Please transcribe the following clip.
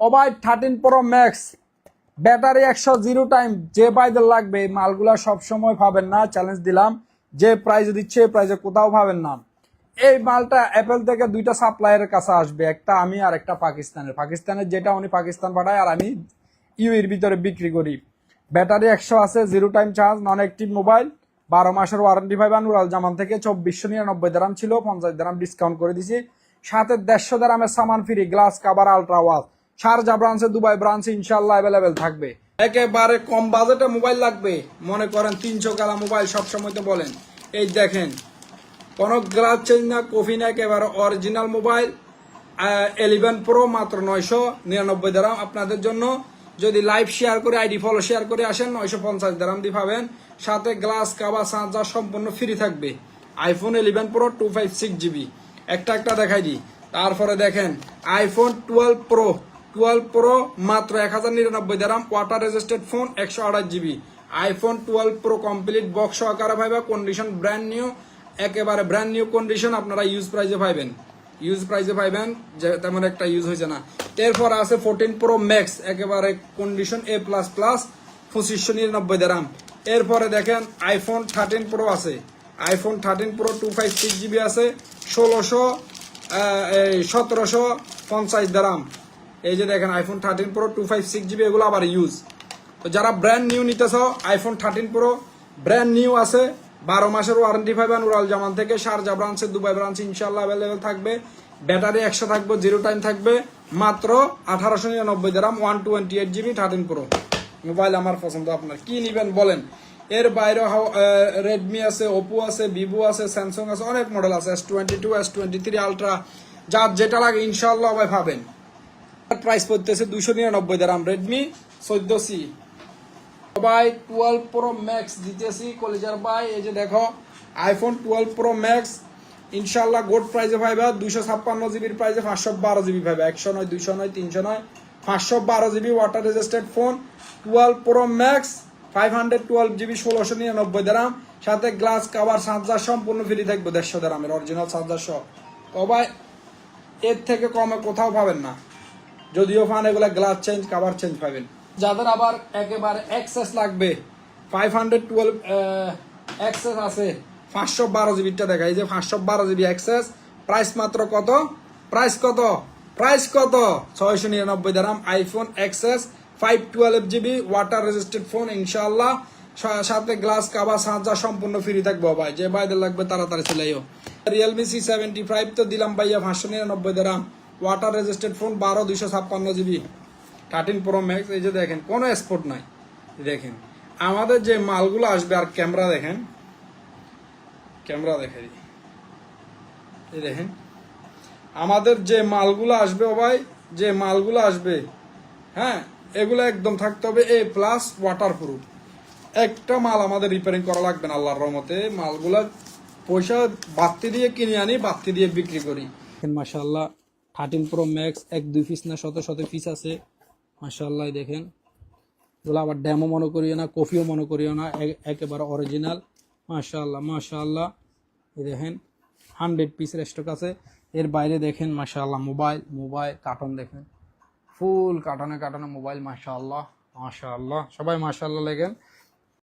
ওবাই thirteen pro max battery একশো zero time যে বাইদের লাগবে মালগুলা সবসময় পাবেন না চ্যালেঞ্জ দিলাম, যে প্রাইজে দিচ্ছে, এই প্রাইজে কোথাও পাবেন না। এই মালটা অ্যাপেল থেকে দুইটা সাপ্লায়ারের কাছে আসবে, একটা আমি আর একটা পাকিস্তানের। পাকিস্তানের যেটা উনি পাকিস্তান পাঠায়, আর আমি ইউএর ভিতরে বিক্রি করি। ব্যাটারি একশো আছে zero time charge non active mobile বারো মাসের ওয়ারেন্টি পাইবেন উড়াল জামান থেকে চব্বিশশো নিরানব্বই দারাম ছিল, পঞ্চাশ দারাম ডিসকাউন্ট করে দিছি। সাথে দেড়শো দারামের সামান ফ্রি গ্লাস কাভার আলট্রা ওয়াজ শারজা ব্রাঞ্চে, দুবাই ব্রাঞ্চে ইনশাল্লাহ অ্যাভেলেবেল থাকবে। একেবারে কম বাজেটে মোবাইল লাগবে। মনে করেন তিনশো কালা মোবাইল সবসময় তো বলেন। এই দেখেন কোনো গ্লাস চেঞ্জ না কফি না, একেবারে অরিজিনাল মোবাইল এলিভেন প্রো মাত্র নয়শো নিরানব্বই দারাম আপনাদের জন্য যদি লাইভ শেয়ার করে আইডি ফলো শেয়ার করে আসেন, নয়শো পঞ্চাশ দারাম দিয়ে পাবেন। সাথে গ্লাস কাবা চার্জার সম্পূর্ণ ফ্রি থাকবে। IPhone eleven pro two five six GB একটা একটা দেখাই দিই। তারপরে দেখেন iPhone twelve pro twelve pro মাত্র এক হাজার নিরানব্বই দারাম ওয়াটার রেজিস্টার্ড ফোন একশো আঠাশ GB iPhone twelve pro complete box সহকারে পাইবে কন্ডিশন ব্র্যান্ড নিউ একেবারে ব্র্যান্ড নিউ কন্ডিশন আপনারা ইউজ প্রাইজে পাইবেন। ইউজ প্রাইজে পাইবেন, যে তেমন একটা ইউজ হয়েছে না। এরপর আছে ফোরটিন প্রো ম্যাক্স একেবারে কন্ডিশন এ প্লাস প্লাস পঁচিশশো নিরানব্বই দারাম এরপরে দেখেন আইফোন থার্টিন প্রো আছে। IPhone thirteen pro two five six GB আছে, ষোলোশো সতেরোশো পঞ্চাশ দারাম এই যে দেখেন iPhone thirteen pro two five six GB এগুলো আবার ইউজ তো যারা ব্র্যান্ড নিউ নিতে চাও iPhone thirteen pro brand new আছে, বারো মাসের ওয়ারেন্টি পাবেন উড়াল জামান থেকে, শারজা ব্রাঞ্চে দুবাই ব্রাঞ্চে ইনশাল্লাহ অ্যাভেলেবেল থাকবে। ব্যাটারি একশো থাকবে জিরো টাইম থাকবে, মাত্র আঠারোশো নিরানব্বই দাম one twenty eight GB thirteen pro mobile আমার পছন্দ আপনার। কি নিবেন বলেন? এর বাইরে রেডমি আছে ওপো আছে ভিভো আছে স্যামসাং আছে, অনেক মডেল আছে S twenty two S twenty three ultra যার যেটা লাগে ইনশাল্লাহ ভাই পাবেন। প্রাইস পড়তেছে দুশো নিরানব্বই দাম রেডমি চোদ্দ সি ভাই টুয়েলভ প্রো ম্যাক্স দিতেছি, কলেজার ভাই, এই যে দেখো আইফোন টুয়েলভ প্রো ম্যাক্স ইনশাল্লাহ গোড প্রাইজে পাইবা দুইশো ছাপ্পান্ন জিবির প্রাইজে পাঁচশো বারো জিবি পাইবা একশো নয়, দুইশো নয়, তিনশো নয়, পাঁচশো বারো GB water registered phone twelve pro max five hundred twelve GB, ষোলোশো নিরানব্বই দাম সাথে গ্লাস কাভার চার্জার সম্পূর্ণ ফ্রি থাকবে দেড়শো দামের অরিজিনাল চার্জার সহ। তো ভাই, এর থেকে কমে কোথাও পাবেন না। যদিও পান এগুলা গ্লাস চেঞ্জ কাভার চেঞ্জ পাবেন। যাদের আবার একেবারে এক্সেস লাগবে ফাইভ হান্ড্রেড টুয়েলভ এক্সেস আছে, পাঁচশো বারো জিবিটা দেখা এই যে পাঁচশো বারো জিবি এক্সেস প্রাইস মাত্র কত? প্রাইস কত? প্রাইস কত? ছয়শো নিরানব্বই দাম iPhone XS five twelve GB water registered phone ইনশাল্লাহ সাথে গ্লাস কাবা চার্জার সম্পূর্ণ ফ্রি থাকব ভাই। যে বাইদের লাগবে তাড়াতাড়ি চলেও রিয়েলমি সি সেভেন্টি ফাইভ তো দিলাম ভাইয়া পাঁচশো নিরানব্বই দাম ওয়াটার রেজিস্টার্ড ফোন বারো, দুইশো ছাপ্পান্ন জিবি থার্টিন প্রো ম্যাক্স এই যে দেখেন, কোনো স্পোর্ট নাই। দেখেন, আমাদের যে মালগুলো আসবে, আর ক্যামেরা দেখেন ক্যামেরা দেখে এই দেখেন, আমাদের যে মালগুলো আসবে ও ভাই, যে মালগুলো আসবে হ্যাঁ এগুলো একদম থাকতে হবে এ প্লাস ওয়াটার প্রুফ একটা মাল আমাদের রিপেয়ারিং করা লাগবে না, আল্লাহর রহমতে। মালগুলা পয়সা বাড়তি দিয়ে কিনে আনি, বাড়তি দিয়ে বিক্রি করি। মাশাল্লাহ থার্টিন প্রো ম্যাক্স, এক, দুই পিস না শত শত পিস আছে। মাশাল্লাহ দেখেন। এগুলো আবার ড্যামও মনে করিও না কফিও মনে করিও না একেবারে অরিজিনাল মাশাল্লাহ মাশাল্লাহ এই দেখেন হান্ড্রেড পিসের স্টক আছে। এর বাইরে দেখেন মাশাল্লাহ মোবাইল মোবাইল কার্টন দেখেন। ফুল কার্টনে কার্টনে মোবাইল মাশাল্লাহ মাশাল্লাহ সবাই মাশাল্লাহ লেখেন।